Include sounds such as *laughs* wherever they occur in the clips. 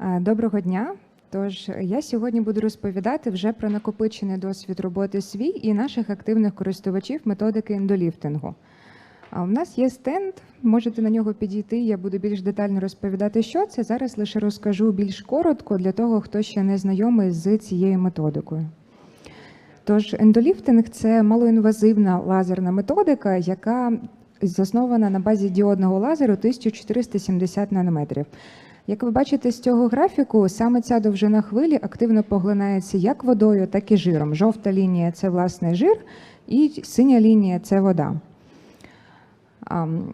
Е, Доброго дня. Тож я сьогодні буду розповідати вже про накопичений досвід роботи свій і наших активних користувачів методики ендоліфтингу. А у нас є стенд, можете на нього підійти. Я буду більш детально розповідати, що це. Зараз лише розкажу більш коротко для того, хто ще не знайомий з цією методикою. Тож ендоліфтинг це малоінвазивна лазерна методика, яка заснована на базі діодного лазеру 1470 нанометрів. Як ви бачите з цього графіку, саме ця довжина хвилі активно поглинається як водою, так і жиром. Жовта лінія це власне жир, і синя лінія це вода.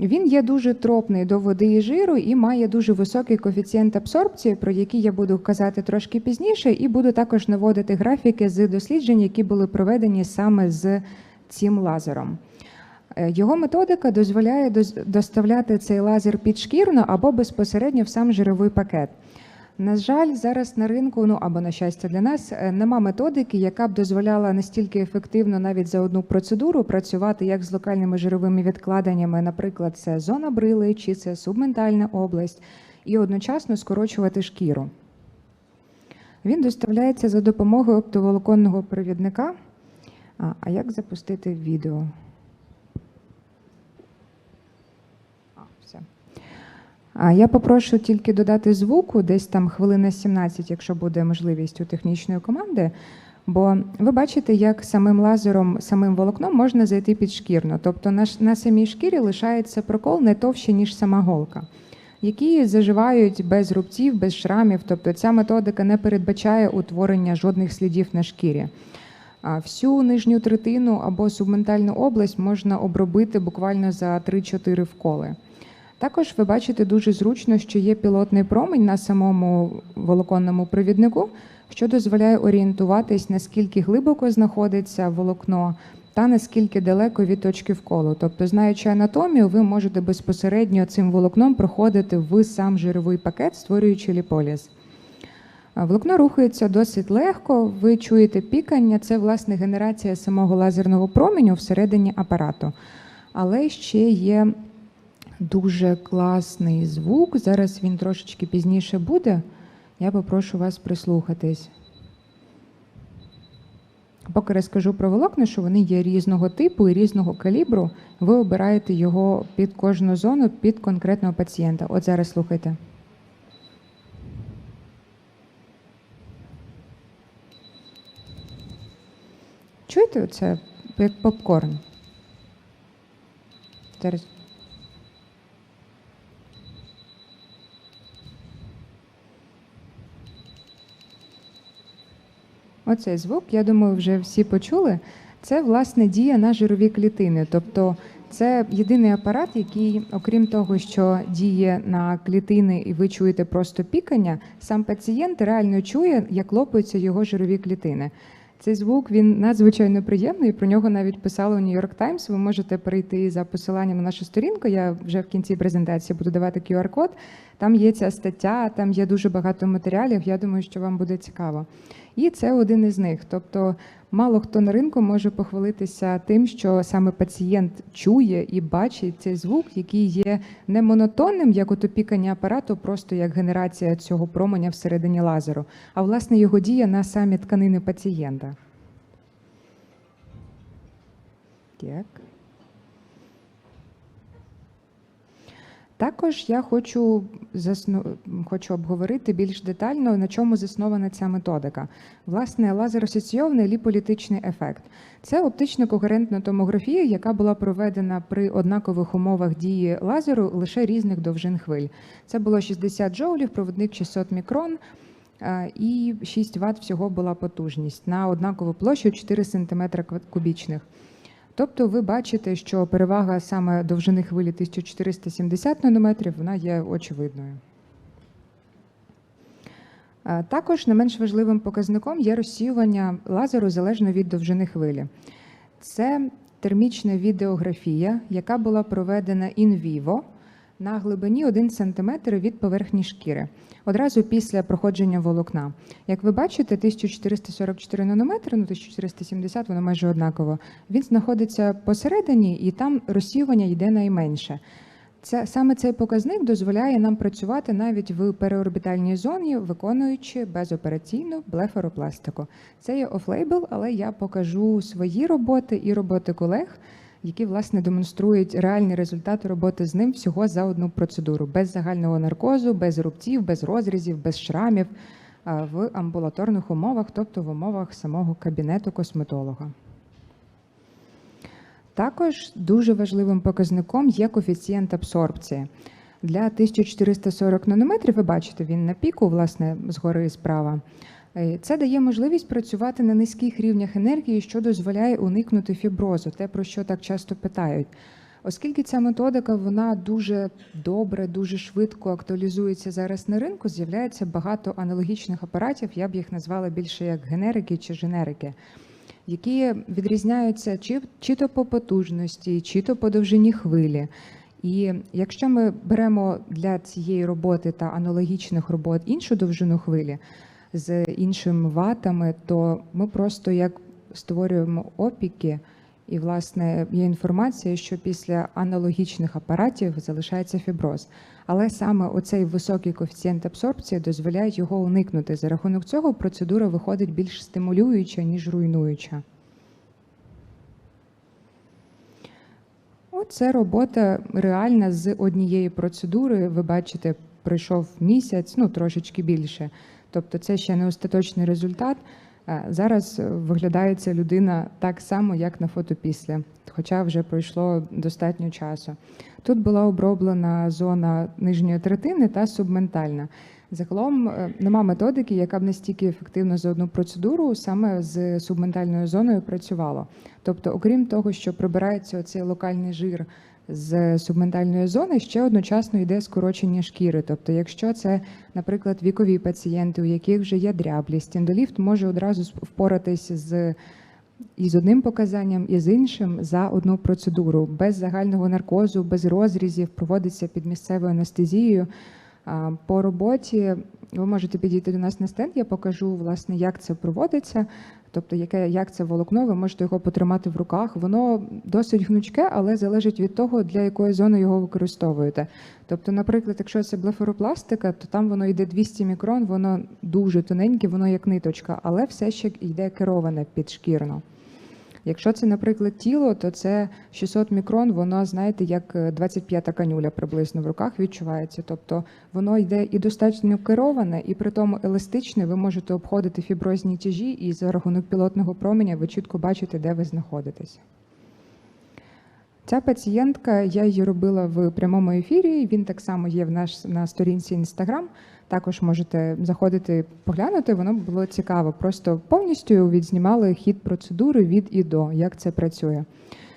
Він є дуже тропний до води і жиру і має дуже високий коефіцієнт абсорбції, про який я буду казати трошки пізніше, і буду також наводити графіки з досліджень, які були проведені саме з цим лазером. Е, Його методика дозволяє доставляти цей лазер підшкірно або безпосередньо в сам жировий пакет. На жаль, зараз на ринку, ну або на щастя для нас, е, нема методики, яка б дозволяла настільки ефективно навіть за одну процедуру працювати як з локальними жировими відкладеннями, наприклад, це зона брили чи це субментальна область, і одночасно скорочувати шкіру. Він доставляється за допомогою оптоволоконного провідника. А, а як запустити відео? А, все. А я попрошу тільки додати звуку, десь там хвилина 17, якщо буде можливість у технічної команди. Бо ви бачите, як самим лазером, самим волокном можна зайти підшкірно. Тобто на, на самій шкірі лишається прокол не товще, ніж сама голка, які заживають без рубців, без шрамів. Тобто ця методика не передбачає утворення жодних слідів на шкірі. А всю нижню третину або субментальну область можна обробити буквально за 3-4 вколи. Також ви бачите дуже зручно, що є пілотний промінь на самому волоконному провіднику, що дозволяє орієнтуватись, наскільки глибоко знаходиться волокно та наскільки далеко від точки вколу. Тобто, знаючи анатомію, ви можете безпосередньо цим волокном проходити в сам жировий пакет, створюючи ліполіз. Волокно рухається досить легко. Ви чуєте пікання. Це власне генерація самого лазерного променю всередині апарату. Але ще є дуже класний звук. Зараз він трошечки пізніше буде. Я попрошу вас прислухатись. Поки розкажу про волокна, що вони є різного типу і різного калібру. Ви обираєте його під кожну зону, під конкретного пацієнта. От зараз слухайте. Чуєте це як попкорн? Зараз. Оцей звук, я думаю, вже всі почули. Це власне дія на жирові клітини. Тобто це єдиний апарат, який, окрім того, що діє на клітини, і ви чуєте просто пікання, сам пацієнт реально чує, як лопаються його жирові клітини. Цей звук він надзвичайно приємний. Про нього навіть писали у Нью-Йорк Таймс. Ви можете перейти за посиланням на нашу сторінку. Я вже в кінці презентації буду давати QR-код. Там є ця стаття, там є дуже багато матеріалів. Я думаю, що вам буде цікаво. І це один із них. Тобто, мало хто на ринку може похвалитися тим, що саме пацієнт чує і бачить цей звук, який є не монотонним, як от опікання апарату, просто як генерація цього променя всередині лазеру, а власне його дія на самі тканини пацієнта. Так. Також я хочу, засну... хочу обговорити більш детально, на чому заснована ця методика. Власне, лазеросоційований ліполітичний ефект. Це оптично когерентна томографія, яка була проведена при однакових умовах дії лазеру лише різних довжин хвиль. Це було 60 джоулів, проводник 600 мікрон. е, І 6 Вт всього була потужність на однакову площу 4 см кубічних. Тобто ви бачите, що перевага саме довжини хвилі 1470 нанометрів вона є очевидною. Також не менш важливим показником є розсіювання лазеру залежно від довжини хвилі. Це термічна відеографія, яка була проведена in vivo на глибині 1 см від поверхні шкіри, одразу після проходження волокна. Як ви бачите, 1444 нанометри, ну 1470, воно майже однаково. Він знаходиться посередині, і там розсіювання йде найменше. Це саме цей показник дозволяє нам працювати навіть в переорбітальній зоні, виконуючи безопераційну блефаропластику. Це є офлейбл, але я покажу свої роботи і роботи колег, які власне демонструють реальний результат роботи з ним всього за одну процедуру, без загального наркозу, без рубців, без розрізів, без шрамів в амбулаторних умовах, тобто в умовах самого кабінету косметолога. Також дуже важливим показником є коефіцієнт абсорбції. Для 1440 нанометрів, ви бачите, він на піку, власне, згори і справа. Е, Це дає можливість працювати на низьких рівнях енергії, що дозволяє уникнути фіброзу, те, про що так часто питають. Оскільки ця методика вона дуже добре, дуже швидко актуалізується зараз на ринку, з'являється багато аналогічних апаратів, я б їх назвала більше як генерики чи женерики які відрізняються чи, чи то по потужності, чи то по довжині хвилі. І якщо ми беремо для цієї роботи та аналогічних робот іншу довжину хвилі з іншими ватами, то ми просто як створюємо опіки, і власне є інформація, що після аналогічних апаратів залишається фіброз. Але саме оцей високий коефіцієнт абсорбції дозволяє його уникнути. За рахунок цього процедура виходить більш стимулююча, ніж руйнуюча. Це робота реальна з однієї процедури. Ви бачите, пройшов місяць, ну трошечки більше. Тобто, це ще не остаточний результат. Е, Зараз виглядає ця людина так само, як на фото після, хоча вже пройшло достатньо часу. Тут була оброблена зона нижньої третини та субментальна. Загалом е, нема методики, яка б настільки ефективно за одну процедуру саме з субментальною зоною працювала. Тобто, окрім того, що прибирається оцей локальний жир з субментальної зони, ще одночасно йде скорочення шкіри. Тобто, якщо це, наприклад, вікові пацієнти, у яких вже є дряблість, ендоліфт може одразу впоратись з і одним показанням, і з іншим за одну процедуру, без загального наркозу, без розрізів, проводиться під місцевою анестезією. По роботі ви можете підійти до нас на стенд, я покажу, власне, як це проводиться, тобто яке, як це волокно, ви можете його потримати в руках. Воно досить гнучке, але залежить від того, для якої зони його використовуєте. Тобто, наприклад, якщо це блефоропластика, то там воно йде 200 мікрон, воно дуже тоненьке, воно як ниточка, але все ще йде кероване підшкірно. Якщо це, наприклад, тіло, то це 600 мікрон, воно, знаєте, як 25-та канюля приблизно в руках відчувається. Тобто воно йде і достатньо кероване, і при тому еластичне. Ви можете обходити фіброзні тяжі, і за рахунок пілотного променя ви чітко бачите, де ви знаходитесь. Ця пацієнтка, я її робила в прямому ефірі. Він так само є в наш на сторінці Інстаграм. Також можете заходити поглянути. Воно було цікаво. Просто повністю відзнімали хід процедури від і до, як це працює.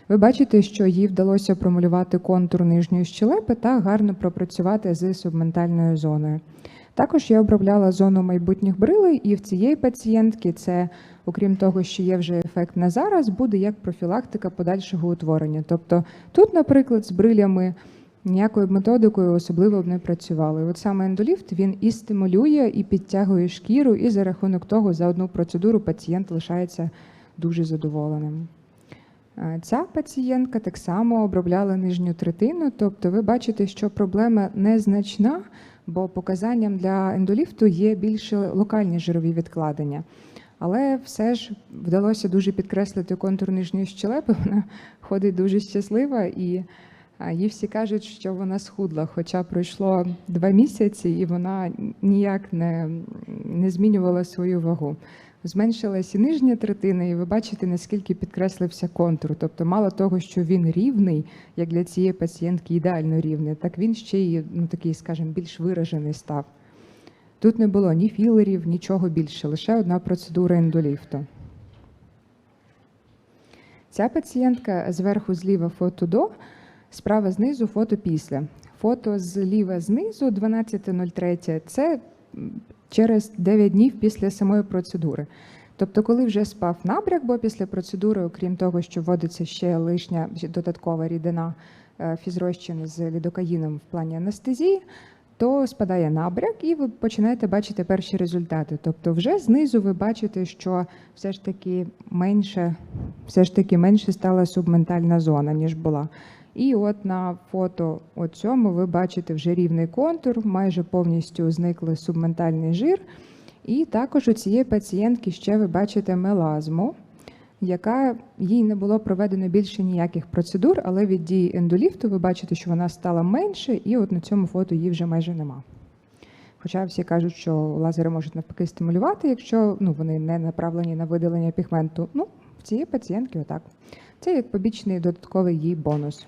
Ви бачите, що їй вдалося промалювати контур нижньої щелепи та гарно пропрацювати з субментальною зоною. Також я обробляла зону майбутніх брилей, і в цієї пацієнтки це, окрім того, що є вже ефект на зараз, буде як профілактика подальшого утворення. Тобто тут, наприклад, з брилями ніякою методикою особливо б не працювали. От саме ендоліфт він і стимулює, і підтягує шкіру, і за рахунок того за одну процедуру пацієнт лишається дуже задоволеним. Ця пацієнтка так само обробляла нижню третину, тобто ви бачите, що проблема незначна, бо показанням для ендоліфту є більше локальні жирові відкладення. Але все ж вдалося дуже підкреслити контур нижньої щелепи. Вона ходить дуже щаслива, і їй всі кажуть, що вона схудла. Хоча пройшло два місяці, і вона ніяк не, не змінювала свою вагу. Зменшилася і нижня третина, і ви бачите, наскільки підкреслився контур. Тобто, мало того, що він рівний, як для цієї пацієнтки ідеально рівний, так він ще й ну, такий, скажімо, більш виражений став. Тут не було ні філерів, нічого більше, лише одна процедура ендоліфту. Ця пацієнтка зверху зліва фото до, справа знизу фото після. Фото зліва знизу 12.03 це через 9 днів після самої процедури. Тобто, коли вже спав набряк, бо після процедури, окрім того, що вводиться ще лишня додаткова рідина фізрозчин з лідокаїном в плані анестезії, то спадає набряк, і ви починаєте бачити перші результати. Тобто, вже знизу ви бачите, що все ж таки менше, все ж таки менше стала субментальна зона, ніж була. І от на фото цьому ви бачите вже рівний контур, майже повністю зникли субментальний жир. І також у цієї пацієнтки ще ви бачите мелазму, яка їй не було проведено більше ніяких процедур, але від дії ендоліфту ви бачите, що вона стала менше, і от на цьому фото її вже майже нема. Хоча всі кажуть, що лазери можуть навпаки стимулювати, якщо ну, вони не направлені на видалення пігменту. Ну, в цієї пацієнтки отак. Це як побічний додатковий їй бонус.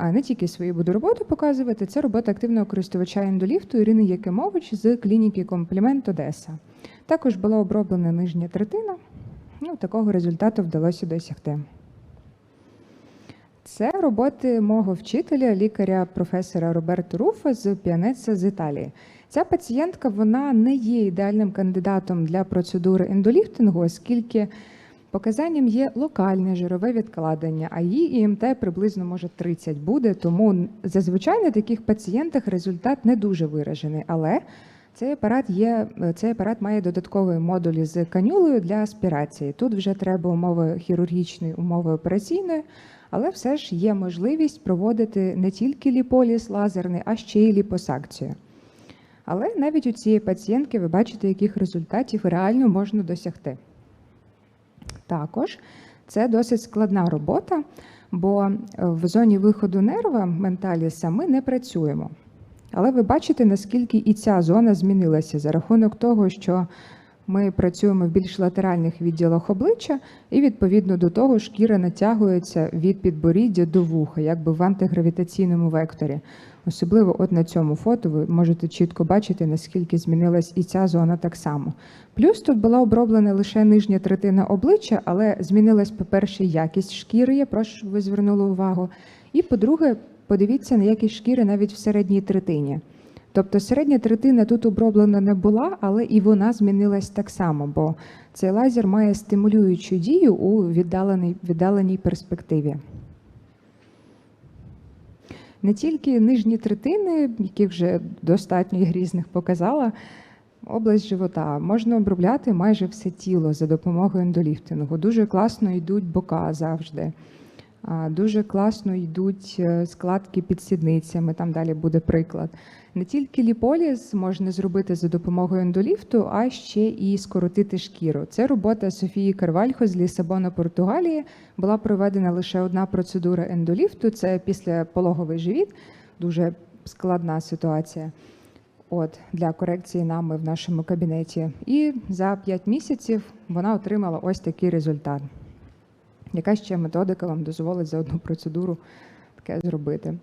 Не тільки свою буду роботу показувати, це робота активного користувача ендоліфту Ірини Якимович з клініки Комплімент Одеса. Також була оброблена нижня третина. Ну, Такого результату вдалося досягти. Це роботи мого вчителя, лікаря професора Роберто Руфа з Піанеца з Італії. Ця пацієнтка вона не є ідеальним кандидатом для процедури ендоліфтингу, оскільки показанням є локальне жирове відкладення, а її ІМТ приблизно може 30 буде. Тому зазвичай на таких пацієнтах результат не дуже виражений. Але цей апарат є, цей апарат має додаткові модулі з канюлею для аспірації. Тут вже треба умови хірургічної, умови операційної, але все ж є можливість проводити не тільки ліполіз лазерний, а ще й ліпосакцію. Але навіть у цієї пацієнтки ви бачите, яких результатів реально можна досягти. Також це досить складна робота, бо в зоні виходу нерва менталіса ми не працюємо. Але ви бачите, наскільки і ця зона змінилася за рахунок того, що ми працюємо в більш латеральних відділах обличчя, і відповідно до того шкіра натягується від підборіддя до вуха, якби в антигравітаційному векторі. Особливо от на цьому фото ви можете чітко бачити, наскільки змінилась і ця зона так само. Плюс тут була оброблена лише нижня третина обличчя, але змінилась, по-перше, якість шкіри, я прошу, щоб ви звернули увагу. І по-друге, подивіться на якість шкіри навіть в середній третині. Тобто середня третина тут оброблена не була, але і вона змінилась так само, бо цей лазер має стимулюючу дію у віддаленій, віддаленій перспективі. Не тільки нижні третини, які вже достатньо різних показала, область живота можна обробляти майже все тіло за допомогою ендоліфтингу. Дуже класно йдуть бока завжди. Дуже класно йдуть е, складки під сідницями, там далі буде приклад. Не тільки ліполіз можна зробити за допомогою ендоліфту, а ще і скоротити шкіру. Це робота Софії Карвальхо з Лісабона, Португалії. Була проведена лише одна процедура ендоліфту. Це післяпологовий живіт, дуже складна ситуація. От для корекції нами в нашому кабінеті. І за 5 місяців вона отримала ось такий результат. Яка ще методика вам дозволить за одну процедуру таке зробити?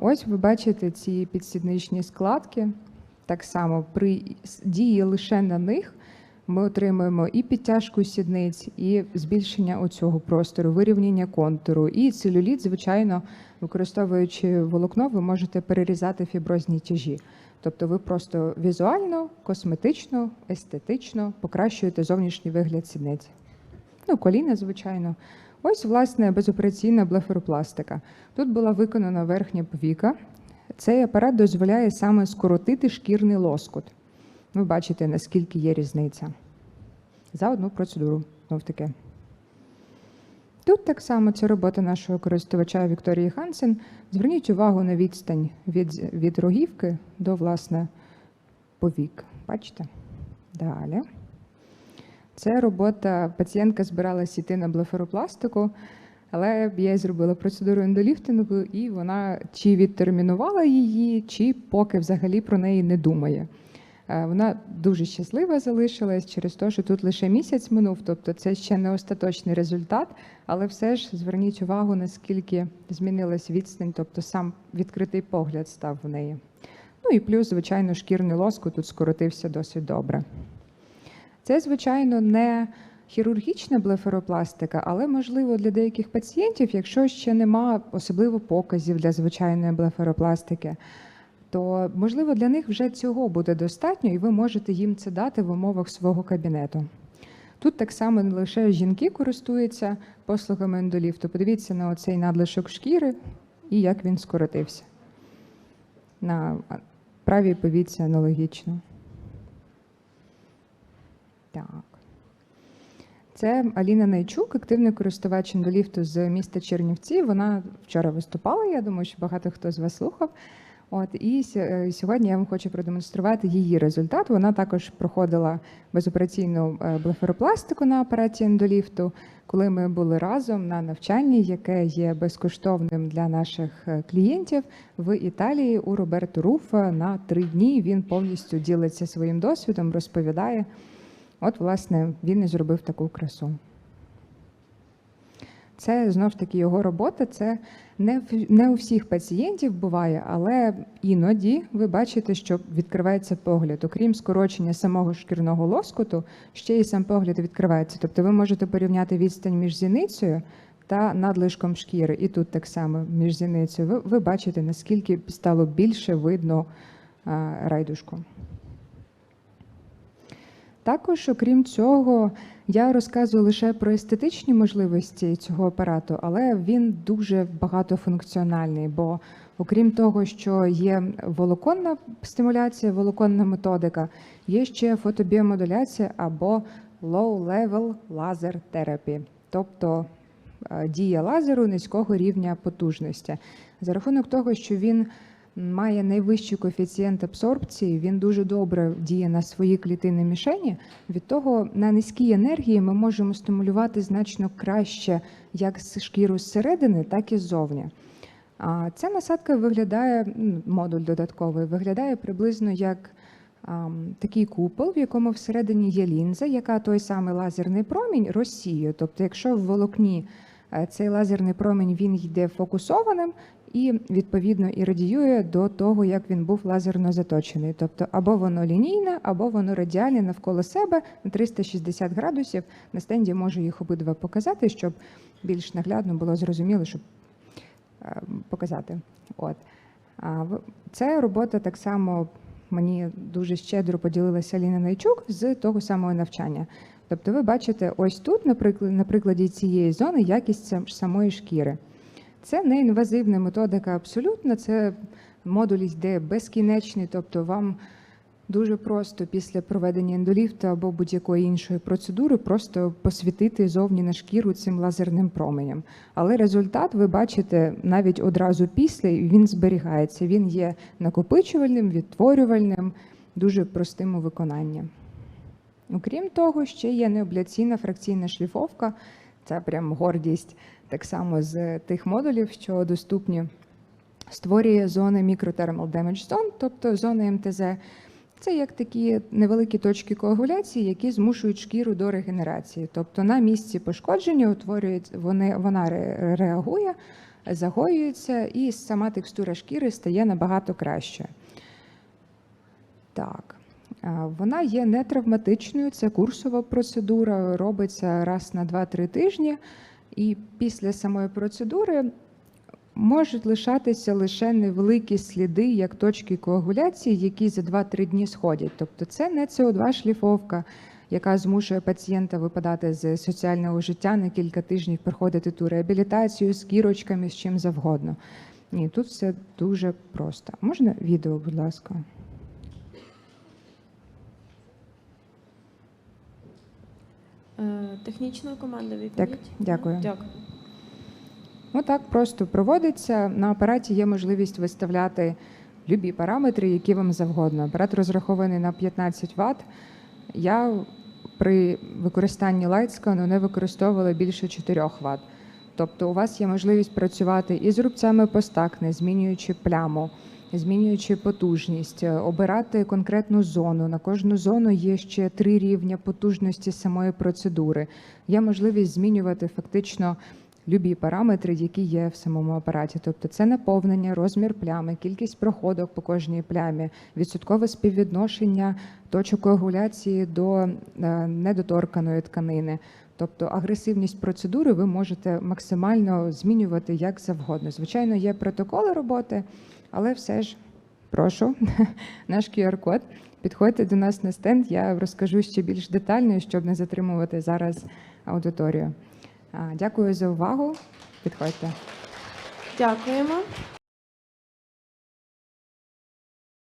Ось ви бачите ці підсідничні складки. Так само при дії лише на них ми отримуємо і підтяжку сідниць, і збільшення оцього простору, вирівняння контуру. І целюліт, звичайно, використовуючи волокно, ви можете перерізати фіброзні тяжі. Тобто ви просто візуально, косметично, естетично покращуєте зовнішній вигляд сідниць. Ну, коліна, звичайно. Ось, власне, безопераційна блефаропластика. Тут була виконана верхня повіка. Цей апарат дозволяє саме скоротити шкірний лоскут. Ви бачите, наскільки є різниця. За одну процедуру. Знов таки. Тут так само це робота нашого користувача Вікторії Хансен. Зверніть увагу на відстань від від рогівки до, власне, повік. Бачите? Далі. Це робота пацієнтка збиралась йти на блефаропластику, але я зробила процедуру ендоліфтингу, і вона чи відтермінувала її, чи поки взагалі про неї не думає. Е, вона дуже щаслива залишилась через те, що тут лише місяць минув, тобто це ще не остаточний результат, але все ж зверніть увагу, наскільки змінилась відстань, тобто сам відкритий погляд став в неї. Ну і плюс, звичайно, шкірний лоску тут скоротився досить добре. Це, звичайно, не хірургічна блефаропластика, але можливо для деяких пацієнтів, якщо ще нема особливо показів для звичайної блефаропластики, то можливо для них вже цього буде достатньо, і ви можете їм це дати в умовах свого кабінету. Тут так само не лише жінки користуються послугами ендоліфту. Подивіться на оцей надлишок шкіри і як він скоротився. На правій повіці аналогічно. Так. Це Аліна Найчук, активний користувач індоліфту з міста Чернівці. Вона вчора виступала. Я думаю, що багато хто з вас слухав. От і е, сьогодні я вам хочу продемонструвати її результат. Вона також проходила безопераційну е, блефаропластику на апараті ендоліфту, коли ми були разом на навчанні, яке є безкоштовним для наших е, клієнтів в Італії у Роберту Руфа на три дні. Він повністю ділиться своїм досвідом, розповідає. От, власне, він і зробив таку красу. Це знов ж таки його робота. Це не, в- не у всіх пацієнтів буває, але іноді ви бачите, що відкривається погляд. Окрім скорочення самого шкірного лоскуту, ще й сам погляд відкривається. Тобто ви можете порівняти відстань між зіницею та надлишком шкіри. І тут так само між зіницею. Ви, ви бачите, наскільки стало більше видно а, райдушку. Також, окрім цього, я розказую лише про естетичні можливості цього апарату, але він дуже багатофункціональний. Бо, окрім того, що є волоконна стимуляція, волоконна методика, є ще фотобіомодуляція або low-level laser therapy, тобто е, дія лазеру низького рівня потужності. За рахунок того, що він має найвищий коефіцієнт абсорбції, він дуже добре діє на свої клітини мішені. Від того на низькій енергії ми можемо стимулювати значно краще як шкіру зсередини, так і ззовні. А ця насадка виглядає, м, модуль додатковий, виглядає приблизно як ам, такий купол, в якому всередині є лінза, яка той самий лазерний промінь розсіює. Тобто, якщо в волокні цей лазерний промінь він йде фокусованим і відповідно і радіює до того, як він був лазерно заточений. Тобто або воно лінійне, або воно радіальне навколо себе на 360 градусів. На стенді можу їх обидва показати, щоб більш наглядно було зрозуміло, щоб е, показати. От. Це робота так само мені дуже щедро поділилася Аліна Найчук з того самого навчання. Тобто, ви бачите, ось тут, на прикладі, на прикладі цієї зони, якість самої шкіри. Це не інвазивна методика абсолютно. Це модуль йде безкінечний, тобто вам дуже просто після проведення ендоліфту або будь-якої іншої процедури просто посвітити зовні на шкіру цим лазерним променем. Але результат ви бачите навіть одразу після, і він зберігається. Він є накопичувальним, відтворювальним, дуже простим у виконанні. Окрім того, ще є необляційна фракційна шліфовка. Це прям гордість так само з тих модулів, що доступні. Створює зони Microthermal Damage Zone, тобто зони МТЗ. Це як такі невеликі точки коагуляції, які змушують шкіру до регенерації. Тобто на місці пошкодження утворюють, вони, вона реагує, загоюється, і сама текстура шкіри стає набагато кращою. Так. Вона є нетравматичною, це курсова процедура, робиться раз на 2-3 тижні, і після самої процедури можуть лишатися лише невеликі сліди, як точки коагуляції, які за 2-3 дні сходять. Тобто це не СО2 шліфовка, яка змушує пацієнта випадати з соціального життя на кілька тижнів, проходити ту реабілітацію з кірочками, з чим завгодно. Ні, тут все дуже просто. Можна відео, будь ласка? Технічна команда відповідь. дякую. Дякую. Отак просто проводиться. На апараті є можливість виставляти любі параметри, які вам завгодно. Апарат розрахований на 15 Вт. Я при використанні лайтскану не використовувала більше 4 Вт. Тобто у вас є можливість працювати і з рубцями постакне, змінюючи пляму, змінюючи потужність, е, обирати конкретну зону. На кожну зону є ще три рівня потужності самої процедури. Є можливість змінювати фактично любі параметри, які є в самому апараті. Тобто це наповнення, розмір плями, кількість проходок по кожній плямі, відсоткове співвідношення точок коагуляції до е, недоторканої тканини. Тобто агресивність процедури ви можете максимально змінювати як завгодно. Звичайно, є протоколи роботи, але все ж прошу *laughs* наш QR-код. Підходьте до нас на стенд, я розкажу ще більш детально, щоб не затримувати зараз аудиторію. Дякую за увагу. Підходьте. Дякуємо.